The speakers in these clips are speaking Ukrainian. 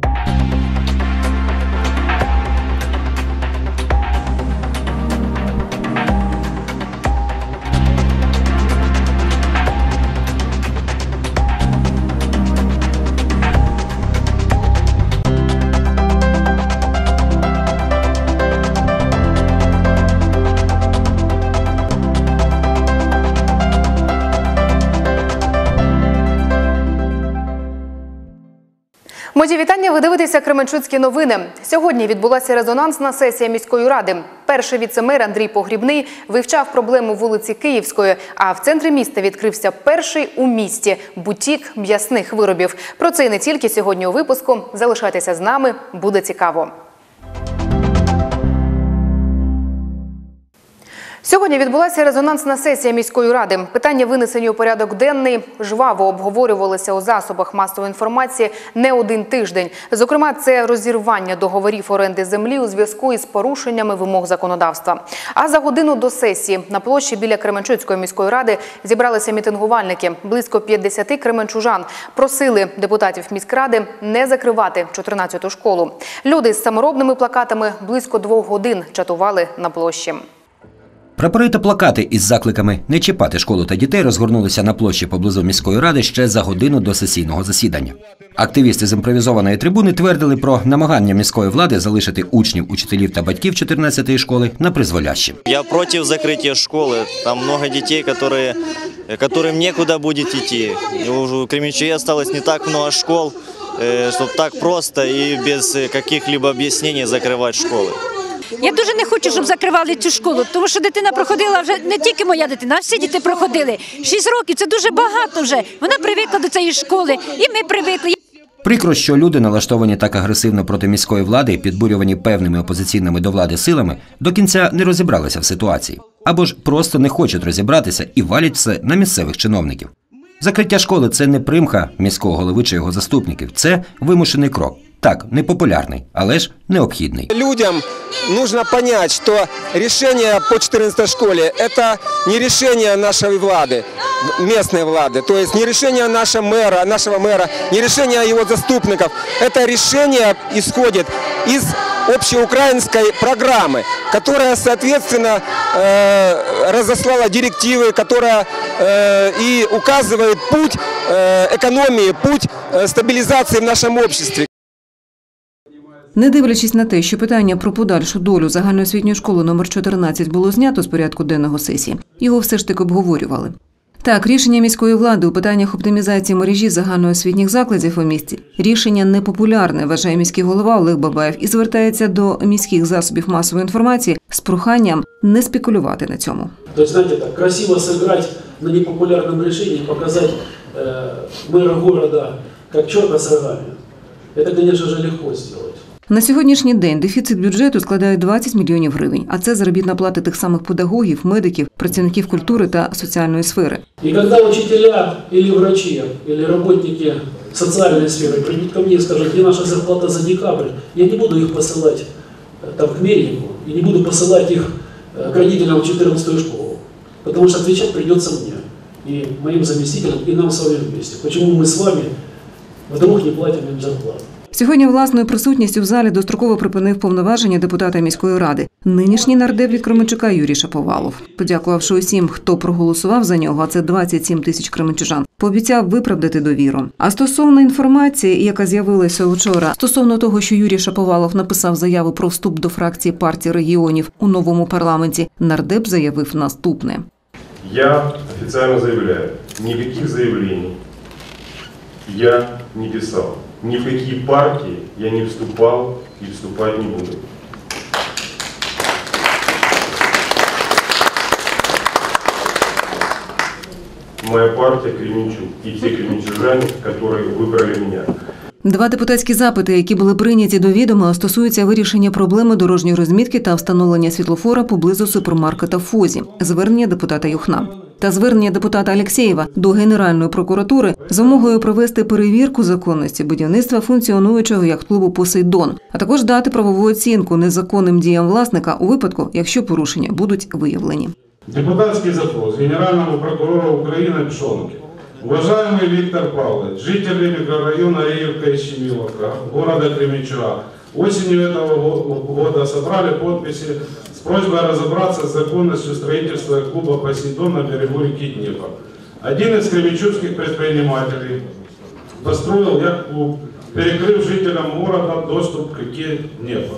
you Ви дивитеся Кременчуцькі новини. Сьогодні відбулася резонансна сесія міської ради. Перший віцемер Андрій Погрібний вивчав проблему вулиці Київської. А в центрі міста відкрився перший у місті бутік м'ясних виробів. Про це і не тільки сьогодні у випуску. Залишайтеся з нами, буде цікаво. Сьогодні відбулася резонансна сесія міської ради. Питання винесені у порядок денний жваво обговорювалися у засобах масової інформації не один тиждень. Зокрема, це розірвання договорів оренди землі у зв'язку із порушеннями вимог законодавства. А за годину до сесії на площі біля Кременчуцької міської ради зібралися мітингувальники. Близько 50 кременчужан просили депутатів міськради не закривати 14-ту школу. Люди з саморобними плакатами близько двох годин чатували на площі. Прапори та плакати із закликами не чіпати школу та дітей розгорнулися на площі поблизу міської ради ще за годину до сесійного засідання. Активісти з імпровізованої трибуни твердили про намагання міської влади залишити учнів, учителів та батьків 14-ї школи на призволяще. Я против закрытия школы. Там много детей, которые, которым некуда будет идти. И уже у Кременчуге осталось не так много школ, чтобы так просто и без э, каких-либо объяснений закрывать школы. Я дуже не хочу, щоб закривали цю школу, тому що дитина проходила вже не тільки моя дитина, а всі діти проходили. Шість років це дуже багато вже. Вона привикла до цієї школи, і ми привикли. Прикро, що люди, налаштовані так агресивно проти міської влади, підбурювані певними опозиційними до влади силами, до кінця не розібралися в ситуації або ж просто не хочуть розібратися і валять все на місцевих чиновників. Закриття школи це не примха міського голови чи його заступників, це вимушений крок. Так, непопулярний, але ж необхідний. Людям нужно понять, что решение по 14 школе – это не решение нашей влады, местной влады, то есть не решение нашего мэра, нашего мэра, не решение его заступников. Это решение исходит из общеукраинской программы, которая, соответственно, э, разослала директивы, которая э, и указывает путь э, экономии, путь э, стабилизации в нашем обществе. Не дивлячись на те, що питання про подальшу долю загальноосвітньої школи номер 14 було знято з порядку денного сесії, його все ж таки обговорювали. Так, рішення міської влади у питаннях оптимізації мережі загальноосвітніх закладів у місті рішення непопулярне, вважає міський голова Олег Бабаєв і звертається до міських засобів масової інформації з проханням не спекулювати на цьому. То есть, знаете, так красиво сыграть на непопулярном решении, показать э, мэра города как черта с рогами. Это, конечно же, легко сделать. На сьогоднішній день дефіцит бюджету складає 20 мільйонів гривень, а це заробітна плата тих самих педагогів, медиків, працівників культури та соціальної сфери. И когда учителя или врачи, или работники социальной сферы придут ко мне и скажут, где наша зарплата за декабрь, я не буду их посылать э, там, к мельнику, и не буду посылать их э, к родителям в 14 школу, потому что отвечать придется мне, и моим заместителям, и нам с вами вместе. Почему мы с вами вдруг не платим им зарплату? Сьогодні власною присутністю в залі достроково припинив повноваження депутата міської ради. Нинішній нардеп від Кременчука Юрій Шаповалов, подякувавши усім, хто проголосував за нього, а це 27 тисяч кременчужан, пообіцяв виправдати довіру. А стосовно інформації, яка з'явилася вчора, стосовно того, що Юрій Шаповалов написав заяву про вступ до фракції партії регіонів у новому парламенті, нардеп заявив наступне. Я официально заявляю, никаких заявлений я не писал. Ни в какие партии я не вступал и вступать не буду. Моя партия Кременчук и те кременчужане, которые выбрали меня. Два депутатські запити, які були прийняті до відома, стосуються вирішення проблеми дорожньої розмітки та встановлення світлофора поблизу супермаркета Фозі, звернення депутата Юхна. Та звернення депутата Алєксєєва до Генеральної прокуратури з вимогою провести перевірку законності будівництва функціонуючого як клубу Посейдон, а також дати правову оцінку незаконним діям власника у випадку, якщо порушення будуть виявлені. Депутатський запрос Генерального прокурора України Пшонки Уважаемый Виктор Павлович, жители микрорайона Риевка и Щемиловка, города Кременчуга, осенью этого го- года собрали подписи с просьбой разобраться с законностью строительства клуба «Посейдон» на берегу реки Днепр. Один из кременчугских предпринимателей построил яхт-клуб, перекрыв жителям города доступ к реке Днепр.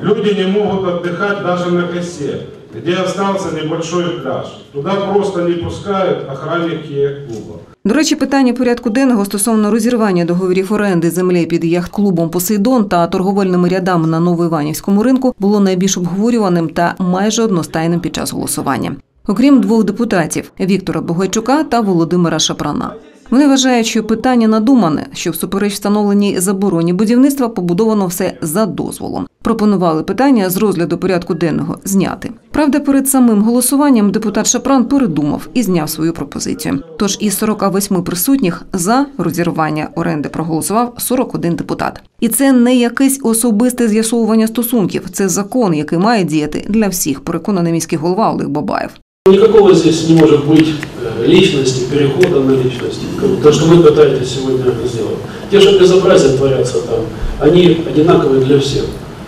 Люди не могут отдыхать даже на косе, где остался небольшой пляж. Туда просто не пускают охранники яхт-клуба. До речі, питання порядку денного стосовно розірвання договорів оренди землі під яхт-клубом Посейдон та торговельними рядами на Новоіванівському ринку було найбільш обговорюваним та майже одностайним під час голосування. Окрім двох депутатів Віктора Богайчука та Володимира Шапрана. Вони вважають, що питання надумане, що всупереч встановленій забороні будівництва побудовано все за дозволом. Пропонували питання з розгляду порядку денного зняти. Правда, перед самим голосуванням депутат Шапран передумав і зняв свою пропозицію. Тож із 48 присутніх за розірвання оренди проголосував 41 депутат. І це не якесь особисте з'ясовування стосунків. Це закон, який має діяти для всіх. Переконаний міський голова Олег Бабаєв. Никакого здесь не может быть э, личности, перехода на личности. Как То, что вы пытаетесь сегодня сделать. Те же безобразия творятся там, они одинаковые для всех.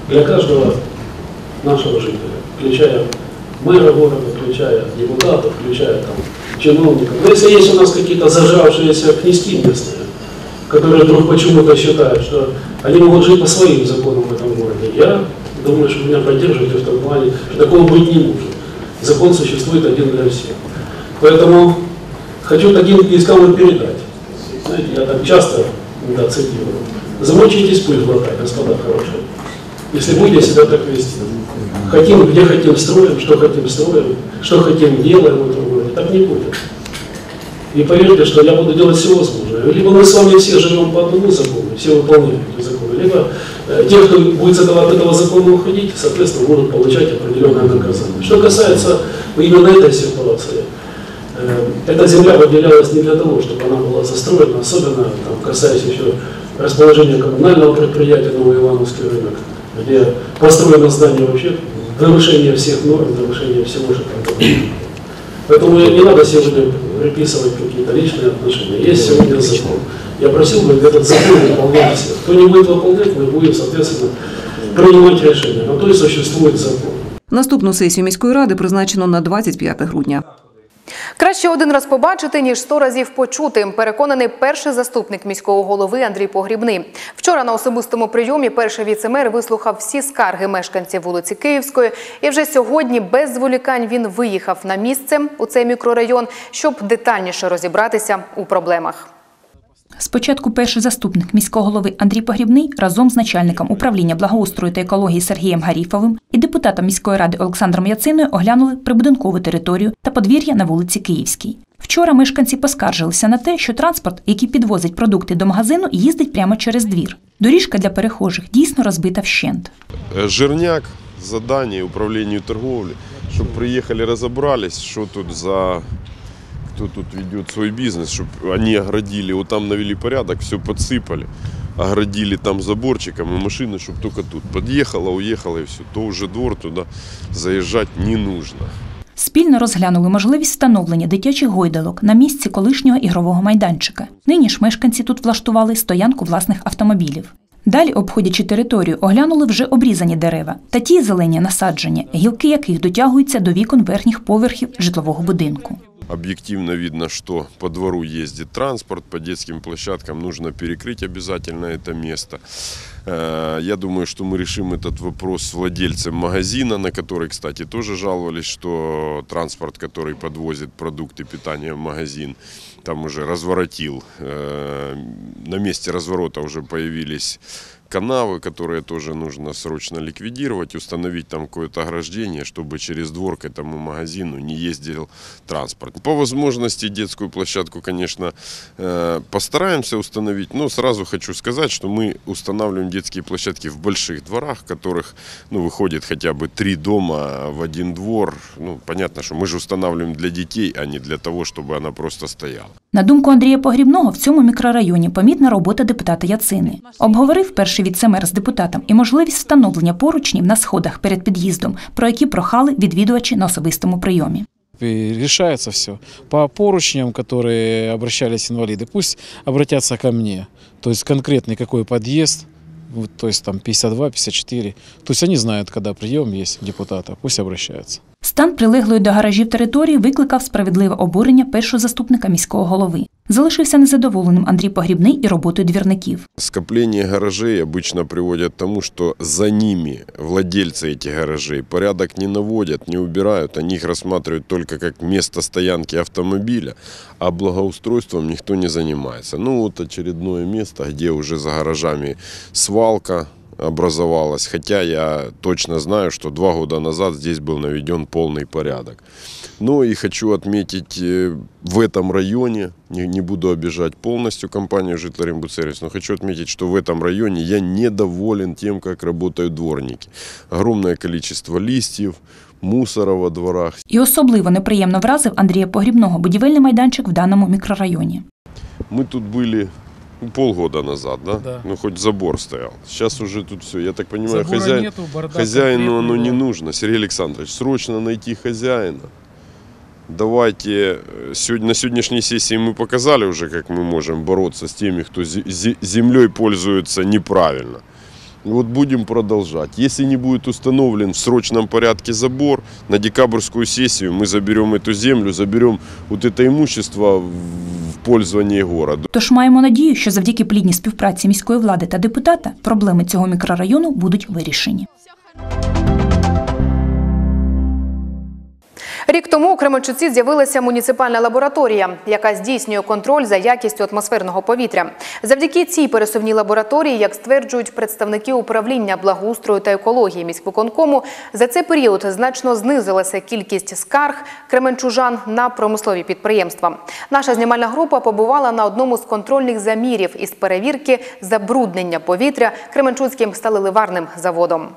Для каждого нашего жителя, включая мэра города, включая депутатов, включая там чиновников. Но если есть у нас какие-то зажравшиеся князьки местные, которые вдруг почему-то считают, что они могут жить по своим законам в этом городе, я думаю, что меня поддерживаете в том плане, что такого быть не может. Закон существует один для всех. Поэтому хочу таким князькам и передать. Знаете, я так часто да, цитирую. Замочитесь пыль глаза, господа хорошие. Если будете себя так вести. Хотим, где хотим строим, что хотим строим, что хотим делаем этом городе. Так не будет. И поверьте, что я буду делать все возможное. Либо мы с вами все живем по одному закону, все выполняем эти законы, либо э, те, кто будет этого, от этого закона уходить, соответственно, будут получать определенное наказание. Что касается именно этой ситуации, эта земля выделялась не для того, чтобы она была застроена, особенно там, касаясь еще расположения коммунального предприятия Новый Ивановский рынок, где построено здание вообще в нарушение всех норм, в нарушение всего, что там было. Поэтому не надо сегодня приписывать какие-то личные отношения. Есть сегодня закон. Я просил бы этот закон выполнять все. Кто не будет выполнять, мы будем, соответственно, принимать решения. На то и существует закон. Наступну сесію міської ради призначено на 25 грудня. Краще один раз побачити, ніж сто разів почути. Переконаний перший заступник міського голови Андрій Погрібний. Вчора на особистому прийомі перший віцемер вислухав всі скарги мешканців вулиці Київської. І вже сьогодні без зволікань він виїхав на місце у цей мікрорайон, щоб детальніше розібратися у проблемах. Спочатку перший заступник міського голови Андрій Погрібний разом з начальником управління благоустрою та екології Сергієм Гаріфовим і депутатом міської ради Олександром Яциною оглянули прибудинкову територію та подвір'я на вулиці Київській. Вчора мешканці поскаржилися на те, що транспорт, який підвозить продукти до магазину, їздить прямо через двір. Доріжка для перехожих дійсно розбита вщент. Е, Жирняк, задание управлению торговли, чтобы приехали, разобрались, что тут за кто тут ведет свой бизнес, чтобы они оградили, вот там навели порядок, все подсыпали, оградили там заборчиком, и машины, чтобы только тут подъехала, уехала и все, то уже двор туда заезжать не нужно. Спільно розглянули можливість встановлення дитячих гойдалок на місці колишнього ігрового майданчика. Нині ж мешканці тут влаштували стоянку власних автомобілів. Далі, обходячи територію, оглянули вже обрізані дерева та ті зелені насадження, гілки яких дотягуються до вікон верхніх поверхів житлового будинку. Объективно видно, что по двору ездит транспорт, по детским площадкам нужно перекрыть обязательно это место. Э, Я думаю, что мы решим этот вопрос с владельцем магазина, на который, кстати, тоже жаловались, что транспорт, который подвозит продукты питания в магазин, там уже разворотил. Э, На месте разворота уже появились канавы, которые тоже нужно срочно ликвидировать, установить там какое-то ограждение, чтобы через двор к этому магазину не ездил транспорт. По возможности детскую площадку, конечно, э, постараемся установить, но сразу хочу сказать, что мы устанавливаем детские площадки в больших дворах, в которых ну, выходит хотя бы три дома в один двор. Ну, понятно, что мы же устанавливаем для детей, а не для того, чтобы она просто стояла. На думку Андрія Погрібного, в цьому мікрорайоні помітна робота депутата Яцини. Обговорив перший віцемер з депутатом і можливість встановлення поручнів на сходах перед під'їздом, про які прохали відвідувачі на особистому прийомі. И решается все. По поручням, которые обращались инвалиды, пусть обратятся ко мне. То есть конкретный какой подъезд, вот, то есть там 52, 54. То есть они знают, когда прием есть депутата, пусть обращаются. Стан прилеглої до гаражів території викликав справедливе обурення першого заступника міського голови. Залишився незадоволеним Андрій Погрібний і роботою двірників. Скопление гаражей обычно приводят к тому, что за ними владельцы этих гаражей порядок не наводят, не убирают. Они их рассматривают только как место стоянки автомобиля, а благоустройством никто не занимается. Ну вот очередное место, где уже за гаражами свалка образовалась. Хотя я точно знаю, что два года назад здесь был наведен полный порядок. Ну и хочу отметить э, в этом районе, не, не буду обижать полностью компанию Житлорембудсервис, но хочу отметить, что в этом районе я недоволен тем, как работают дворники. Огромное количество листьев, мусора во дворах. І особливо неприємно вразив Андрія Погрібного будівельний майданчик в даному мікрорайоні. Мы тут были ну, полгода назад, да? Да. Ну хоть забор стоял. Сейчас уже тут все. Я так понимаю, Забора хозяин, нету, хозяину оно не нужно. Сергей Александрович, срочно найти хозяина. Давайте э, сегодня, на сегодняшней сессии мы показали уже, как мы можем бороться с теми, кто зе- зе- землей пользуется неправильно. Вот будем продолжать. Если не будет установлен в срочном порядке забор, на декабрьскую сессию мы заберем эту землю, заберем вот это имущество в в городу. Тож маємо надію, що завдяки плідній співпраці міської влади та депутата проблеми цього мікрорайону будуть вирішені. Рік тому у Кременчуці з'явилася муніципальна лабораторія, яка здійснює контроль за якістю атмосферного повітря. Завдяки цій пересувній лабораторії, як стверджують представники управління благоустрою та екології міськвиконкому, за цей період значно знизилася кількість скарг кременчужан на промислові підприємства. Наша знімальна група побувала на одному з контрольних замірів із перевірки забруднення повітря Кременчуцьким сталеливарним заводом.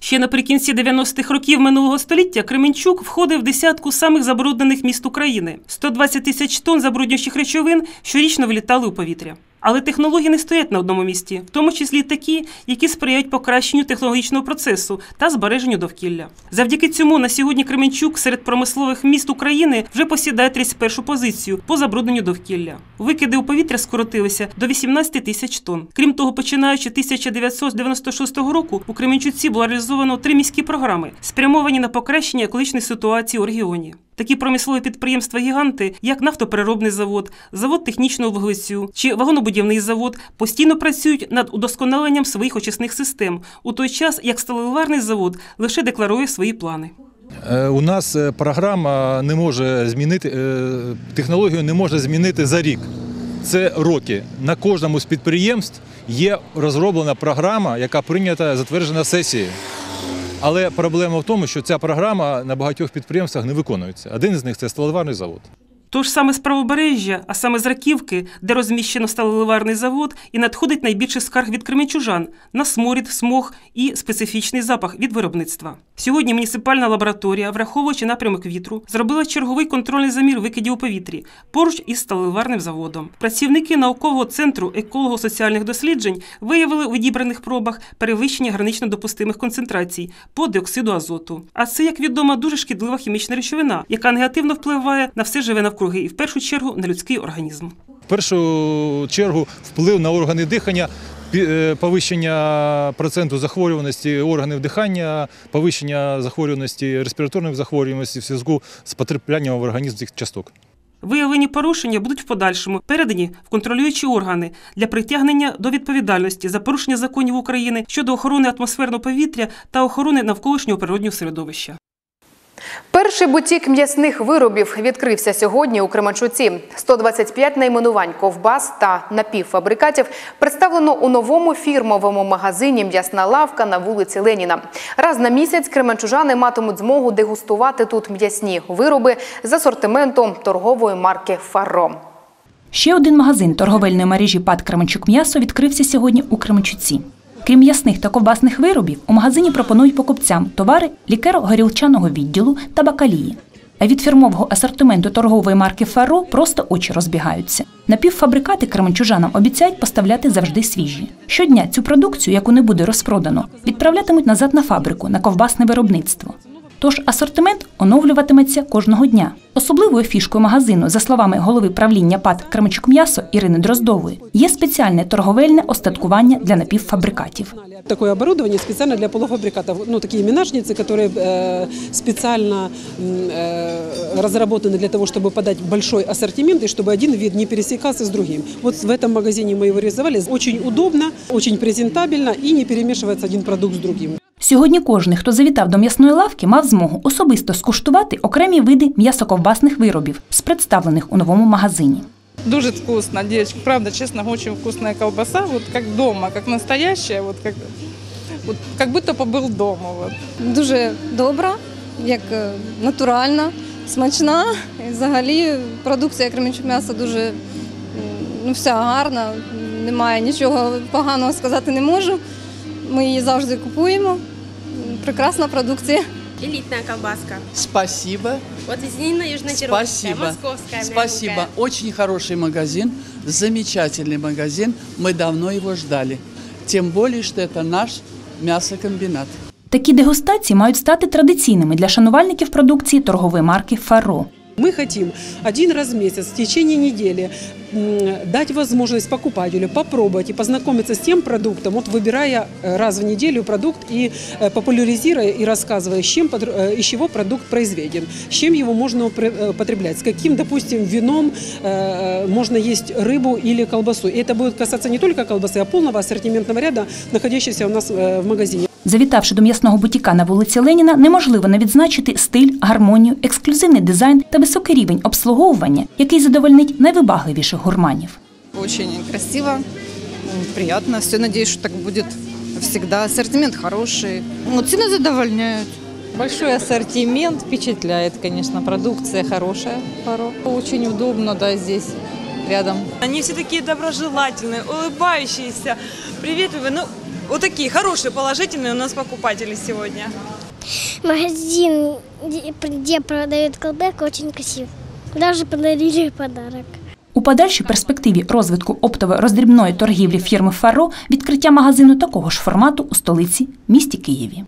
Ще наприкінці 90-х років минулого століття Кременчук входив в десятку самих забруднених міст України. 120 тисяч тонн забруднюючих речовин щорічно вилітали у повітря. Але технології не стоять на одному місці, в тому числі такі, які сприяють покращенню технологічного процесу та збереженню довкілля. Завдяки цьому на сьогодні Кременчук серед промислових міст України вже посідає 31 позицію по забрудненню довкілля. Викиди у повітря скоротилися до 18 тисяч тонн. Крім того, починаючи 1996 року у Кременчуці було реалізовано три міські програми, спрямовані на покращення екологічної ситуації у регіоні. Такі промислові підприємства-гіганти, як нафтопереробний завод, завод технічного вуглецю чи вагонобудівний завод, постійно працюють над удосконаленням своїх очисних систем, у той час як сталеливарний завод лише декларує свої плани. Е, У нас е, програма не може змінити е, технологію не може змінити за рік. Це роки. На кожному з підприємств є розроблена програма, яка прийнята, затверджена сесією. Але проблема в тому, що ця програма на багатьох підприємствах не виконується. Один з них це сталеварний завод. Тож саме з правобережжя, а саме з Раківки, де розміщено сталеливарний завод, і надходить найбільше скарг від кременчужан на сморід, смог і специфічний запах від виробництва. Сьогодні муніципальна лабораторія, враховуючи напрямок вітру, зробила черговий контрольний замір викидів у повітрі поруч із сталеливарним заводом. Працівники наукового центру еколого-соціальних досліджень виявили у відібраних пробах перевищення гранично допустимих концентрацій по диоксиду азоту. А це, як відомо, дуже шкідлива хімічна речовина, яка негативно впливає на все живе навкруги і в першу чергу на людський організм. В першу чергу вплив на органи дихання, е, повищення проценту захворюваності органів дихання, повищення захворюваності респіраторних захворюваностей в зв'язку з потраплянням в організм цих часток. Виявлені порушення будуть в подальшому передані в контролюючі органи для притягнення до відповідальності за порушення законів України щодо охорони атмосферного повітря та охорони навколишнього природнього середовища. Перший бутік м'ясних виробів відкрився сьогодні у Кременчуці. 125 найменувань ковбас та напівфабрикатів представлено у новому фірмовому магазині М'ясна лавка на вулиці Леніна. Раз на місяць кременчужани матимуть змогу дегустувати тут м'ясні вироби з асортиментом торгової марки Фаро. Ще один магазин торговельної мережі ПАД Кременчук м'ясо відкрився сьогодні у Кременчуці. Крім м'ясних та ковбасних виробів, у магазині пропонують покупцям товари лікеро-горілчаного відділу та бакалії. А від фірмового асортименту торгової марки Фаро просто очі розбігаються. Напівфабрикати кременчужанам обіцяють поставляти завжди свіжі. Щодня цю продукцію, яку не буде розпродано, відправлятимуть назад на фабрику на ковбасне виробництво. Тож асортимент оновлюватиметься кожного дня. Особливою фішкою магазину, за словами голови правління ПАТ Кременчук м'ясо Ірини Дроздової, є спеціальне торговельне остаткування для напівфабрикатів. Такое оборудование специально для полуфабрикатов. Ну, такие минажницы, которые э, специально м, э, разработаны для того, чтобы подать большой ассортимент и чтобы один вид не пересекался с другим. Вот в этом магазине мы его реализовали. Очень удобно, очень презентабельно и не перемешивается один продукт с другим. Сьогодні кожен, хто завітав до м'ясної лавки, мав змогу особисто скуштувати окремі види м'ясоковбасних виробів з представлених у новому магазині. Дуже вкусно, девочки, правда, честно, очень вкусная колбаса, вот как дома, как настоящая, вот как, вот как будто побыл дома. Вот. Дуже добра, як е, натуральна, смачна. І взагалі продукція Кременчук м'яса дуже ну, вся гарна, немає нічого поганого сказати не можу. Ми її завжди купуємо. М, Прекрасна продукція. Элитная колбаска. Спасибо. Вот из Нина Южногородская, Спасибо. московская. Спасибо. мягенькая. Очень хороший магазин, замечательный магазин. Мы давно его ждали. Тем более, что это наш мясокомбинат. Такі дегустації мають стати традиційними для шанувальників продукції торгової марки Фаро. Мы хотим один раз в месяц, в течение недели, дать возможность покупателю попробовать и познакомиться с тем продуктом, вот выбирая э, раз в неделю продукт и э, популяризируя и рассказывая, с чем, э, из чего продукт произведен, с чем его можно упре- э, потреблять, с каким, допустим, вином можно есть рыбу или колбасу. И это будет касаться не только колбасы, а полного ассортиментного ряда, находящегося у нас в магазине. Завітавши до м'ясного бутіка на вулиці Леніна, неможливо не відзначити стиль, гармонію, ексклюзивний дизайн та високий рівень обслуговування, який задовольнить найвибагливіших гурманів. Очень красиво, м, приятно. Все надеюсь, что так будет всегда. Ассортимент хороший. Ну, цены задовольняют. Большой ассортимент впечатляет, конечно, продукция хорошая. Фаро. Очень удобно, да, здесь рядом. Они все такие доброжелательные, улыбающиеся, приветливые. Ну, вот такие хорошие, положительные у нас покупатели сегодня. Магазин, где- продают колбек, очень красив. Даже подарили подарок. У подальшій перспективі розвитку оптово-роздрібної торгівлі фірми Фаро відкриття магазину такого ж формату у столиці місті Києві.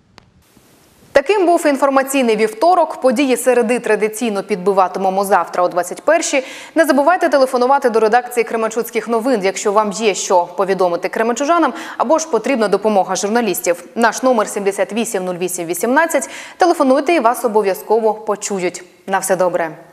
Таким був інформаційний вівторок. Події середи традиційно підбиватимемо завтра о 21-й. Не забувайте телефонувати до редакції Кременчуцьких новин, якщо вам є що повідомити кременчужанам або ж потрібна допомога журналістів. Наш номер 780818. Телефонуйте і вас обов'язково почують. На все добре.